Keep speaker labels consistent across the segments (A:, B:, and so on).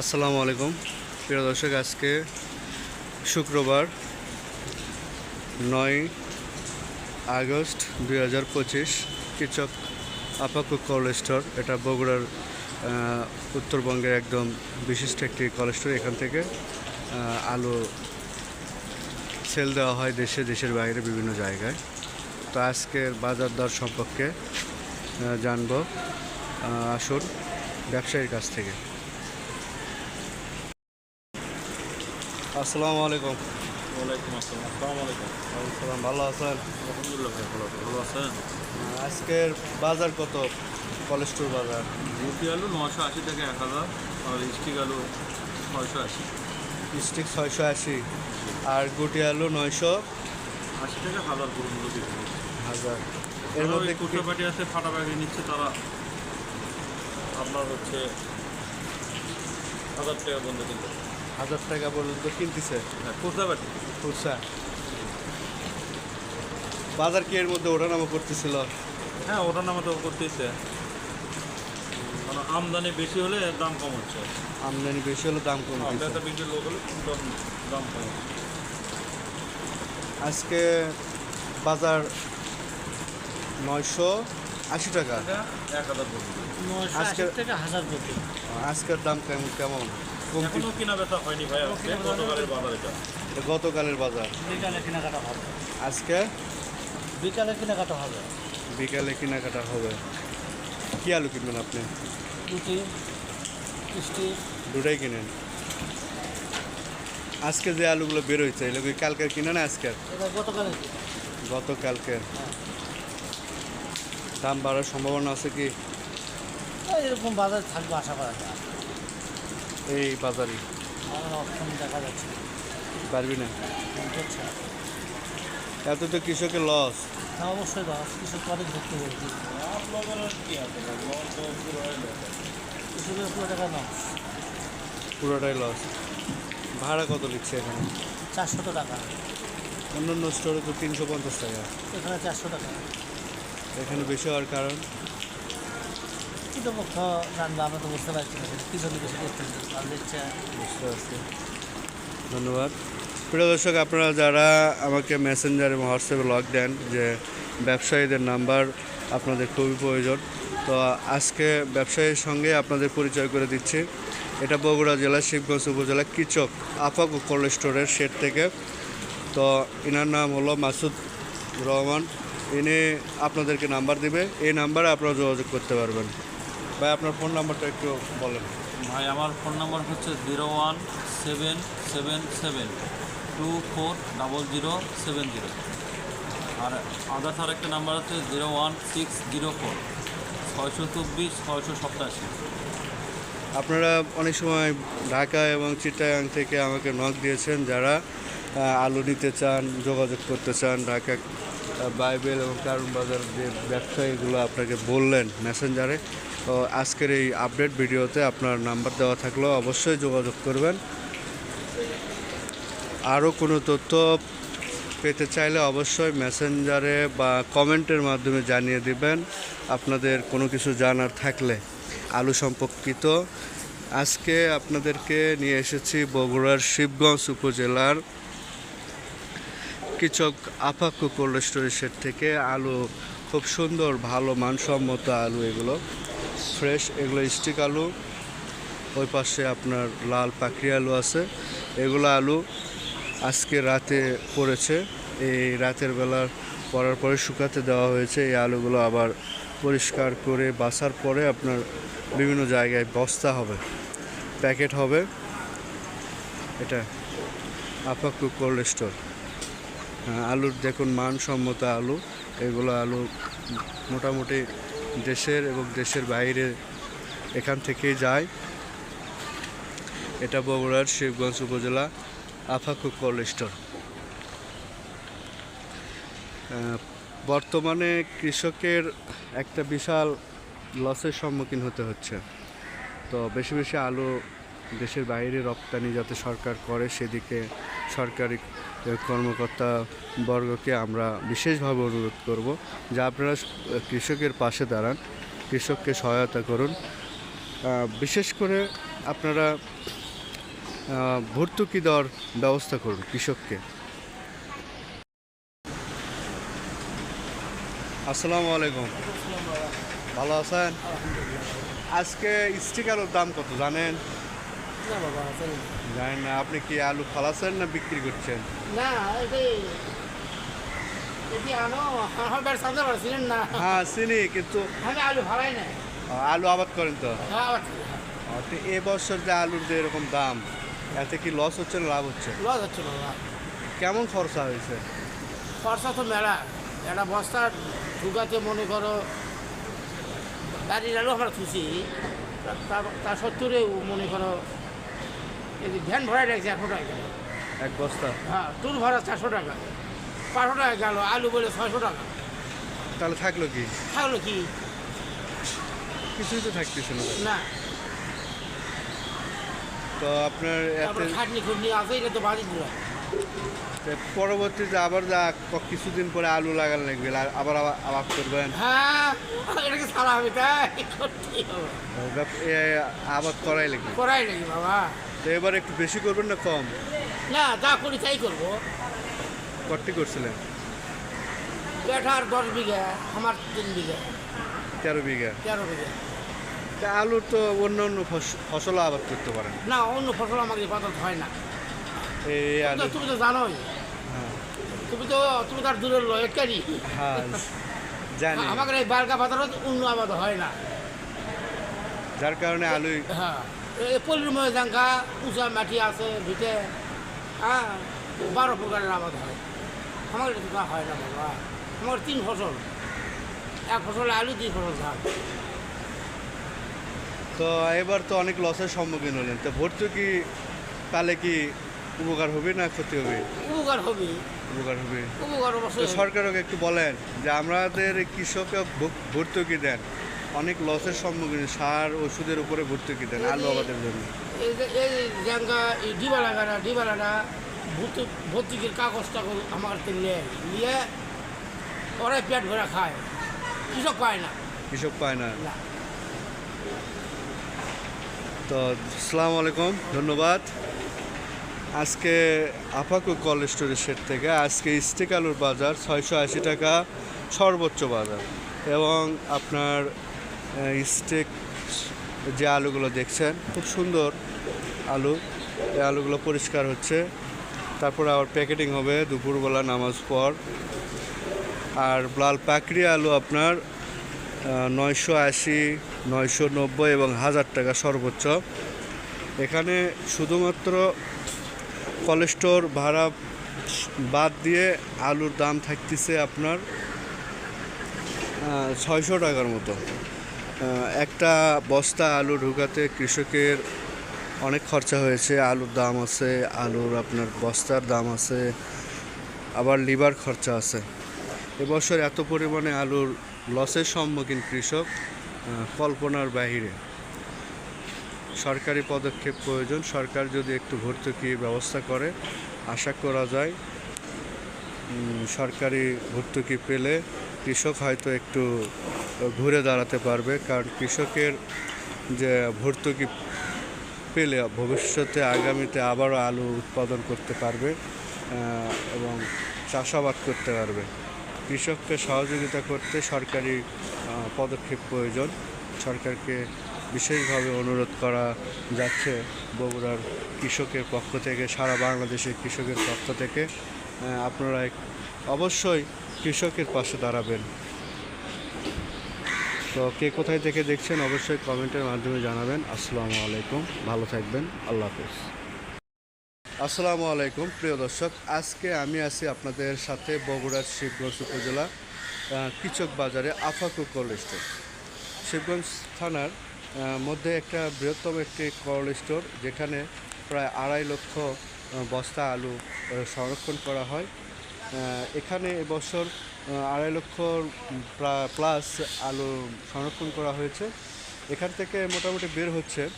A: আসসালামু আলাইকুম। প্রিয় দর্শক, আজকে শুক্রবার নয় আগস্ট দুই হাজার পঁচিশ, কৃষক আপাকু কোল্ড স্টোর। এটা বগুড়ার উত্তরবঙ্গের একদম বিশিষ্ট একটি কোল্ড স্টোর। এখান থেকে আলু সেল দেওয়া হয় দেশে, দেশের বাইরে বিভিন্ন জায়গায়। তো আজকের বাজার দর সম্পর্কে জানব। আসুন, ব্যবসায়ীর কাছ থেকে। আসসালামু আলাইকুম।
B: ওয়ালাইকুম আসসালাম। আসসালামু আলাইকুম।
A: আসসালাম ভালো আছেন?
B: আলহামদুলিল্লাহ ভাই ভালো ভালো আছেন?
A: আজকের বাজার কত? কলেস্টোর বাজার?
B: রুটি আলু নশো আশি থেকে এক হাজার আর স্টিক আলু ছয়শো আশি।
A: স্টিক ছয়শো আশি আর গুটি আলু নয়শো
B: আশি থেকে হাজার পর্যন্ত
A: হাজার। এর মধ্যে
B: মধ্যে
A: কি-
B: খুচরা পাটি আছে ফাটা পাখি নিচ্ছে তারা। আপনার হচ্ছে হাজার টাকা বন্ধ কিন্তু
A: হাজার টাকা পর্যন্ত কিনতেছে।
B: হ্যাঁ খুচরা
A: বাজার? কি এর মধ্যে ওঠানামা করতেছিল?
B: হ্যাঁ ওটার নামে তো করতেছে। মানে আমদানি বেশি হলে দাম কম হচ্ছে।
A: আমদানি বেশি হলে দাম কম
B: লোক হলে দাম দাম কম
A: আজকে বাজার নয়শো আশি টাকা।
B: এক হাজার পর্যন্ত।
C: নয়শো
A: আজকে-
C: আশি থেকে হাজার কোটি
A: আজকের দাম কেমন?
B: এখনও কিনা বেচা হয়নি ভাই গতকালের বাজার এটা।
A: এটা গতকালের বাজার।
C: বিকালে কেনাকাটা হবে।
A: আজকে?
C: বিকালে কেনাকাটা হবে।
A: বিকালে কেনাকাটা হবে। কি আলু কিনবেন আপনি?
C: রুটি মিষ্টি।
A: দুটাই কিনেন। আজকে যে আলুগুলো বের হয়েছে এগুলো কি কালকের কিনে না আজকের?
C: এটা
A: গতকালকে। দাম বাড়ার সম্ভাবনা আছে কি?
C: এরকম বাজার থাকবে আশা করা যায়।
A: এই বাজারে?
C: দেখা যাচ্ছে।
A: পারবি না? এত তো কৃষকের লস
C: তা অবশ্যই বলছি কৃষকের পুরো টাকা
A: পুরোটাই লস ভাড়া কত লিখছে এখানে?
C: চারশত টাকা।
A: অন্য অন্য স্টোরে তো তিনশো পঞ্চাশ টাকা।
C: এখানে চারশো টাকা।
A: এখানে বেশি হওয়ার কারণ?
C: আমরা তো বুঝতে পারছি না আর দিচ্ছে
A: বুঝতে পারছি। ধন্যবাদ। প্রিয় দর্শক, আপনারা যারা আমাকে মেসেঞ্জার এবং হোয়াটসঅ্যাপে লগ দেন যে ব্যবসায়ীদের নাম্বার আপনাদের খুবই প্রয়োজন, তো আজকে ব্যবসায়ীর সঙ্গে আপনাদের পরিচয় করে দিচ্ছি। এটা বগুড়া জেলা, শিবগঞ্জ উপজেলা, কিচক আপাক ও কোল্ড স্টোরের শেড থেকে। তো এনার নাম হলো মাসুদ রহমান। ইনি আপনাদেরকে নাম্বার দিবে। এই নাম্বারে আপনারা যোগাযোগ করতে পারবেন। ভাই আপনার ফোন নাম্বারটা একটু বলেন।
B: ভাই আমার ফোন নাম্বার হচ্ছে zero one seven seven seven two four double zero seven zero. আর আদার্স আরেকটা নাম্বার হচ্ছে zero one six zero four. ছয়শো চব্বিশ ছয়শো সপ্তাশি
A: আপনারা অনেক সময় ঢাকা এবং চিটাগাং থেকে আমাকে নক দিয়েছেন যারা আলু নিতে চান যোগাযোগ করতে চান ঢাকা বাইবেল এবং কারণ বাজার যে ব্যবসায়ীগুলো আপনাকে বললেন মেসেঞ্জারে, তো আজকের এই আপডেট ভিডিওতে আপনার নাম্বার দেওয়া থাকলেও অবশ্যই যোগাযোগ করবেন। আরও কোনো তথ্য পেতে চাইলে অবশ্যই মেসেঞ্জারে বা কমেন্টের মাধ্যমে জানিয়ে দিবেন, আপনাদের কোনো কিছু জানার থাকলে। আলু সম্পর্কিত, আজকে আপনাদেরকে নিয়ে এসেছি বগুড়ার শিবগঞ্জ উপজেলার কৃষক আপাকু কোল্ড স্টোরেজের থেকে আলু, খুব সুন্দর, ভালো, মানসম্মত আলু এগুলো। ফ্রেশ, এগুলো স্টিক আলু। ওই পাশে আপনার লাল পাখরি আলু আছে। এগুলো আলু আজকে রাতে পড়েছে। এই রাতের বেলা পড়ার পরে শুকাতে দেওয়া হয়েছে। এই আলুগুলো আবার পরিষ্কার করে বাসার পরে আপনার বিভিন্ন জায়গায় বস্তা হবে, প্যাকেট হবে। এটা আপাকু কোল্ড স্টোর। আলুর দেখুন মানসম্মত আলু, এগুলো আলু মোটামুটি দেশের এবং দেশের বাইরে এখান থেকেই যায়। এটা বগুড়ার শিবগঞ্জ উপজেলা আফাকু কোল্ড স্টোর। বর্তমানে কৃষকের একটা বিশাল লসের সম্মুখীন হতে হচ্ছে। তো বেশি বেশি আলু দেশের বাইরে রপ্তানি যাতে সরকার করে, সেদিকে সরকারি কর্মকর্তা বর্গকে আমরা বিশেষভাবে অনুরোধ করব যে আপনারা কৃষকের পাশে দাঁড়ান কৃষককে সহায়তা করুন। বিশেষ করে আপনারা ভর্তুকি দেওয়ার ব্যবস্থা করুন কৃষককে। আসসালামু আলাইকুম। ভালো আছেন? আজকে স্টিক আলুর দাম কত জানেন। জানেন না আপনি কি আলু ফালাচ্ছেন না বিক্রি করছেন?
C: না
A: হ্যাঁ চিনি কিন্তু
C: আমি আলু ভাড়াই না
A: আলু আবাদ করেন তো?
C: হ্যাঁ
A: তো এবছর যে আলুর যে এরকম দাম এতে কি লস হচ্ছে না লাভ হচ্ছে?
C: লস হচ্ছে বাবা
A: কেমন খরচা হয়েছে?
C: খরচা তো মেলা। একটা বস্তা ঢুকাতে মনে করো গাড়ির আলু আমরা খুশি তার সত্তরে মনে করো ভ্যান ভাড়াই রাখছে একশো টাকা
A: এক বস্তা?
C: হ্যাঁ টুর ভাড়া চারশো টাকা। পাঁচশো টাকা গেল আলু বলে ছয়শো টাকা।
A: তাহলে থাকল কি?
C: থাকল কি?
A: কিছুই তো থাকতেছে না।
C: না।
A: তো আপনার এতে
C: খাটনি খুটনি আছে এটা তো বাজি দিল
A: তে পরবর্তীতে আবার যা ক- কিছুদিন পরে আলু লাগান লাগবে আর- আবার আবা- আবাদ করবেন?
C: হ্যাঁ এটাকে সারা হবে? তাই করতে হবে।
A: এ আবাদ করাই লাগবে।
C: করাই নাকি বাবা।
A: তো এবার একটু বেশি করবেন না কম?
C: না যা করি তাই করব।
A: কট্টি করছিলেন
C: বেটার দশ বিঘা আমার তিন বিঘা।
A: তেরো বিঘা।
C: তেরো বিঘা।
A: তা আলুর তো অন্য অন্য ফস- ফসল আবাদ করতে পারেন।
C: না অন্য ফসল আমাকে পাতাতে হয় না।
A: এই আলু
C: তুমি তো জানোই।
A: হ্যাঁ।
C: তুমি তো তুমি তার দূরের একটারই
A: হ্যাঁ জানি।
C: আমাকে এই বালকা পাতারও অন্য আবাদ হয় না।
A: যার কারণে আলু
C: হ্যাঁ। এই পল্লীময় জাঙ্গা উঁচা মাটি আছে ভিটে। হ্যাঁ বারো প্রকারের আবাদ হয়। আমার এটা হয় না বাবা। আমার তিন ফসল। এক ফসল আলু দুই ফসল ধান।
A: তো এবার তো অনেক লসের সম্মুখীন হলেন। তো ভর্তুকি তাহলে কি উপকার হবে না ক্ষতি হবে?
C: উপকার হবে।
A: উপকার হবে।
C: উপকার অবশ্যই
A: সরকারকে একটু বলেন যে আমাদের কৃষককে ভর্তুকি দেন? অনেক লসের সম্মুখীন সার ওষুধের উপরে ভর্তুকি দেন আলু আবাদের জন্য।
C: এই যে এই জাঙ্গা এই ডিবা লাগানা ডিবা লাগানা ভর্তি ভর্তিকির কাগজ টাগজ আমার নিয়ে নিয়ে ওরাই পেট ভরে খায়। কৃষক পায় না।
A: কৃষক পায় না। তো আসসালামু আলাইকুম ধন্যবাদ। আজকে আপাকু কল স্টোরের সেট থেকে আজকে স্টিক আলুর বাজার ছয়শো আশি টাকা সর্বোচ্চ বাজার। এবং আপনার স্টিক যে আলুগুলো দেখছেন, খুব সুন্দর আলু। এই আলুগুলো পরিষ্কার হচ্ছে। তারপরে আবার প্যাকেটিং হবে দুপুরবেলা নামাজ পর। আর লাল পাকড়ি আলু আপনার নয়শো আশি, নয়শো নব্বই এবং হাজার টাকা সর্বোচ্চ। এখানে শুধুমাত্র কলেস্টোর ভাড়া বাদ দিয়ে আলুর দাম থাকতেছে আপনার ছয়শো টাকার মতো। একটা বস্তা আলু ঢুকাতে কৃষকের অনেক খরচা হয়েছে। আলুর দাম আছে, আলুর আপনার বস্তার দাম আছে, আবার লিভার খরচা আছে। এবছর এত পরিমাণে আলুর লসের সম্মুখীন কৃষক কল্পনার বাহিরে। সরকারি পদক্ষেপ প্রয়োজন, সরকার যদি একটু ভর্তুকি ব্যবস্থা করে, আশা করা যায় সরকারি ভর্তুকি পেলে কৃষক হয়তো একটু ঘুরে দাঁড়াতে পারবে, কারণ কৃষকের যে ভর্তুকি পেলে ভবিষ্যতে আগামীতে আবারও আলু উৎপাদন করতে পারবে এবং চাষাবাদ করতে পারবে। কৃষককে সহযোগিতা করতে সরকারি পদক্ষেপ প্রয়োজন। সরকারকে বিশেষভাবে অনুরোধ করা যাচ্ছে বগুড়ার কৃষকের পক্ষ থেকে, সারা বাংলাদেশের কৃষকের পক্ষ থেকে। আপনারা অবশ্যই কৃষকের পাশে দাঁড়াবেন। তো কে কোথায় থেকে দেখছেন অবশ্যই কমেন্টের মাধ্যমে জানাবেন। আসসালামু আলাইকুম, ভালো থাকবেন, আল্লাহ হাফেজ। আসসালামু আলাইকুম, প্রিয় দর্শক, আজকে আমি আছি আপনাদের সাথে বগুড়ার শিবগঞ্জ উপজেলা কিচক বাজারে আফাকু কোল্ড স্টোর শিবগঞ্জ থানার মধ্যে একটা বৃহত্তম একটি কোল্ড স্টোর যেখানে প্রায় আড়াই লক্ষ বস্তা আলু সংরক্ষণ করা হয়। এখানে এবছর আড়াই লক্ষ প্লাস আলু সংরক্ষণ করা হয়েছে। এখান থেকে মোটামুটি বের হচ্ছে।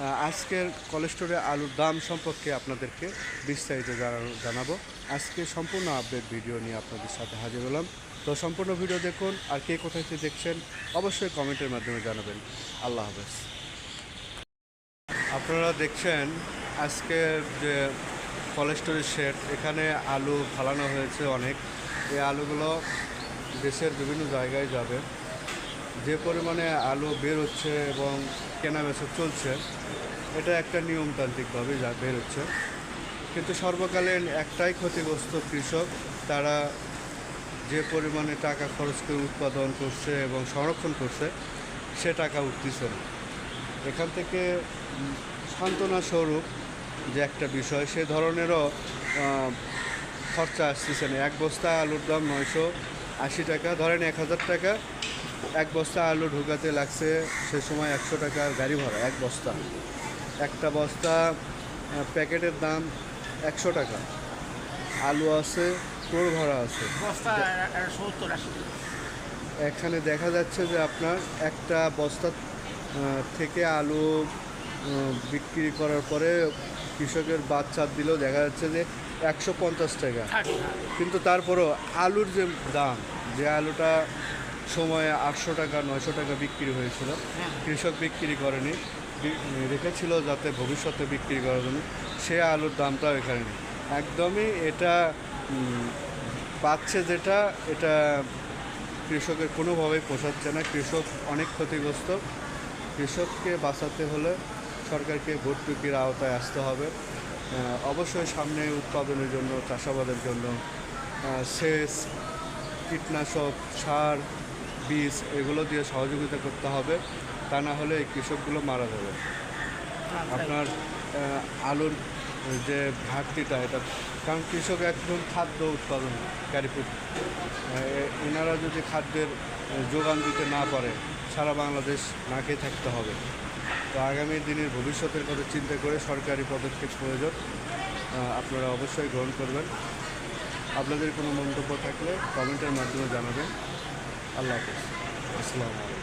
A: আজকের কলেস্টোরে আলুর দাম সম্পর্কে আপনাদেরকে বিস্তারিত জানা- জানাব। আজকে সম্পূর্ণ আপডেট ভিডিও নিয়ে আপনাদের সাথে হাজির হলাম। তো সম্পূর্ণ ভিডিও দেখুন, আর কে কোথায় থেকে দেখছেন, অবশ্যই কমেন্টের মাধ্যমে জানাবেন। আল্লাহ হাফেজ। আপনারা দেখছেন আজকের যে কলেস্টোরের শেড এখানে আলু ফালানো হয়েছে অনেক। এই আলুগুলো দেশের বিভিন্ন জায়গায় যাবে। যে পরিমাণে আলু বের হচ্ছে এবং কেনা বেচা চলছে, এটা একটা নিয়মতান্ত্রিকভাবে যা বের হচ্ছে। কিন্তু সর্বকালীন একটাই ক্ষতিগ্রস্ত কৃষক, তারা যে পরিমাণে টাকা খরচ করে উৎপাদন করছে এবং সংরক্ষণ করছে, সে টাকা উঠতেছে না এখান থেকে সান্ত্বনা স্বরূপ যে একটা বিষয় সে ধরনেরও খরচা আসতেছে না। এক বস্তা আলুর দাম নয়শো আশি টাকা ধরেন এক হাজার টাকা এক বস্তা আলু ঢুকাতে লাগছে সে সময় একশো টাকা গাড়ি ভাড়া এক বস্তা। একটা বস্তা প্যাকেটের দাম একশো টাকা। আলু আছে টোল ভাড়া আছে। এখানে দেখা যাচ্ছে যে আপনার একটা বস্তা থেকে আলু বিক্রি করার পরে কৃষকের বাচ্চা দিলেও দেখা যাচ্ছে যে একশো পঞ্চাশ টাকা। কিন্তু তারপরও আলুর যে দাম যে আলুটা সময়ে আটশো টাকা নয়শো টাকা বিক্রি হয়েছিল
C: হ্যাঁ।
A: কৃষক বিক্রি করেনি রেখেছিল যাতে ভবিষ্যতে বিক্রি করার জন্য সে আলুর দামটাও এখানে নেই। একদমই এটা পাচ্ছে যেটা এটা কৃষকের কোনোভাবেই পোষাচ্ছে না। কৃষক অনেক ক্ষতিগ্রস্ত। কৃষককে বাঁচাতে হলে সরকারকে ভর্তুকির আওতায় আসতে হবে। অবশ্যই সামনে উৎপাদনের জন্য চাষাবাদের জন্য সেচ কীটনাশক সার বীজ এগুলো দিয়ে সহযোগিতা করতে হবে। তা না হলে এই কৃষকগুলো মারা যাবে। আপনার আলুর যে ঘাটতিটা এটা কারণ কৃষক একদম খাদ্য উৎপাদন প্র- এনারা যদি খাদ্যের যোগান দিতে না পারে সারা বাংলাদেশ না খেয়ে থাকতে হবে। তো আগামী দিনের ভবিষ্যতের কথা চিন্তা করে সরকারি পদক্ষেপ প্রয়োজন আপনারা অবশ্যই গ্রহণ করবেন। আপনাদের কোনো মন্তব্য থাকলে কমেন্টের মাধ্যমে জানাবেন। আল্লাহ হাফিজ। আসসালামু আলাইকুম।